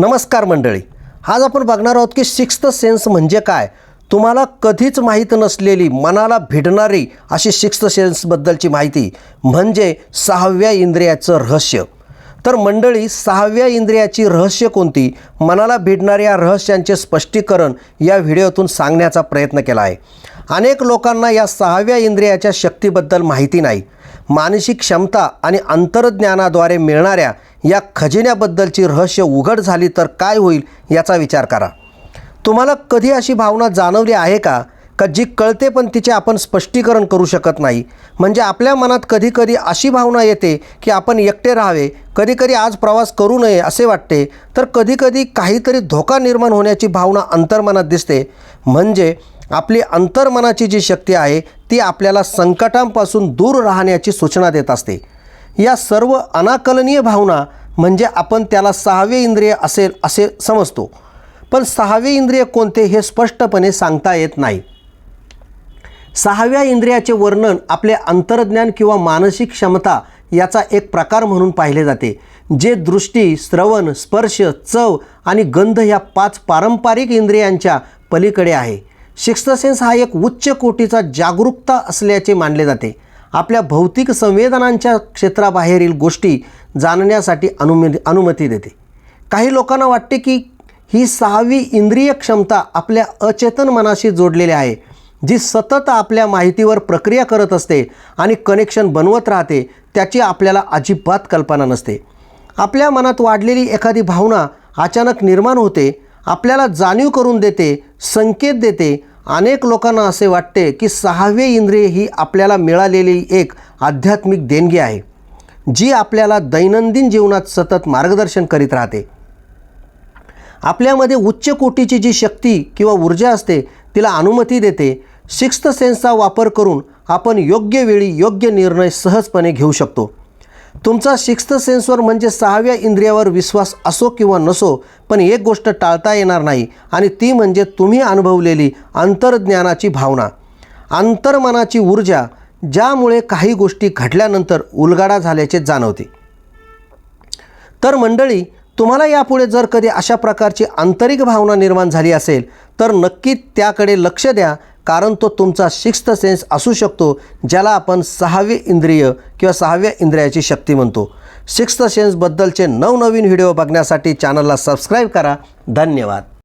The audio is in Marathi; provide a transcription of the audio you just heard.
नमस्कार मंडळी. आज आपण बघणार आहोत की सिक्स्थ सेन्स म्हणजे काय? तुम्हाला कधीच माहीत नसलेली मनाला भिडणारी अशी सिक्स्थ सेन्सबद्दलची माहिती म्हणजे सहाव्या इंद्रियाचं रहस्य. तर मंडळी सहाव्या इंद्रियाची रहस्य कोणती? मनाला भिडणाऱ्या रहस्यांचे स्पष्टीकरण या व्हिडिओतून सांगण्याचा प्रयत्न केला आहे. अनेक लोकांना या सहाव्या इंद्रियाच्या शक्तीबद्दल माहिती नाही. मानसिक क्षमता आणि अंतर्ज्ञानाद्वारे मिळणाऱ्या या खजिन्याबद्दलची रहस्य उघड झाली तर काय होईल याचा विचार करा. तुम्हाला कधी अशी भावना जाणवली आहे का? का जी कळते पण तिचे आपण स्पष्टीकरण करू शकत नाही? म्हणजे आपल्या मनात कधी कधी अशी भावना येते की आपण एकटे राहावे कधीकधी आज प्रवास करू नये असे वाटते तर कधीकधी काहीतरी धोका निर्माण होण्याची भावना अंतर्मनात दिसते. म्हणजे आपली अंतर्मनाची जी शक्ती आहे ती आपल्याला संकटांपासून दूर राहण्याची सूचना देत असते. या सर्व अनाकलनीय भावना म्हणजे आपण त्याला सहावे इंद्रिय असेल असे समजतो. पण सहावे इंद्रिय कोणते हे स्पष्टपणे सांगता येत नाही. सहाव्या इंद्रियाचे वर्णन आपले अंतर्ज्ञान किंवा मानसिक क्षमता याचा एक प्रकार म्हणून पाहिले जाते जे दृष्टी श्रवण स्पर्श चव आणि गंध या पाच पारंपरिक इंद्रियांच्या पलीकडे आहे. सिक्स्थ सेन्स हा एक उच्च कोटीचा जागरूकता असल्याचे मानले जाते. आपल्या भौतिक संवेदनांच्या क्षेत्राबाहेरील गोष्टी जाणण्यासाठी अनुमि अनुमती देते. काही लोकांना वाटते की ही सहावी इंद्रिय क्षमता आपल्या अचेतन मनाशी जोडलेली आहे जी सतत आपल्या माहितीवर प्रक्रिया करत असते आणि कनेक्शन बनवत राहते त्याची आपल्याला अजिबात कल्पना नसते. आपल्या मनात वाढलेली एखादी भावना अचानक निर्माण होते आपल्याला जाणीव करून देते संकेत देते अनेक लोकांना असे वाटते की सहावे इंद्रिय ही आपल्याला मिळालेली एक आध्यात्मिक देणगी आहे जी आपल्याला दैनंदिन जीवनात सतत मार्गदर्शन करीत राहते. आपल्यामध्ये उच्च कोटीची जी शक्ती किंवा ऊर्जा असते तिला अनुमती देते. सिक्स्थ सेन्सचा वापर करून आपण योग्य वेळी योग्य निर्णय सहजपणे घेऊ शकतो. तुमचा सिक्स्थ सेन्सवर म्हणजे सहाव्या इंद्रियावर विश्वास असो किंवा नसो पण एक गोष्ट टाळता येणार नाही आणि ती म्हणजे तुम्ही अनुभवलेली अंतर्ज्ञानाची भावना. अंतर्मनाची ऊर्जा ज्यामुळे काही गोष्टी घडल्यानंतर उलगाडा झाल्याचे जाणवते. तर मंडळी तुम्हाला यापुढे जर कधी अशा प्रकारची आंतरिक भावना निर्माण झाली असेल तर नक्की त्याकडे लक्ष द्या कारण तो तुमचा सिक्स्थ सेन्स असू शकतो ज्याला आपण सहावे इंद्रिय किंवा सहाव्या इंद्रियाची शक्ती म्हणतो. सिक्स्थ सेन्सबद्दलचे नवनवीन व्हिडिओ बघण्यासाठी चॅनलला सबस्क्राईब करा. धन्यवाद.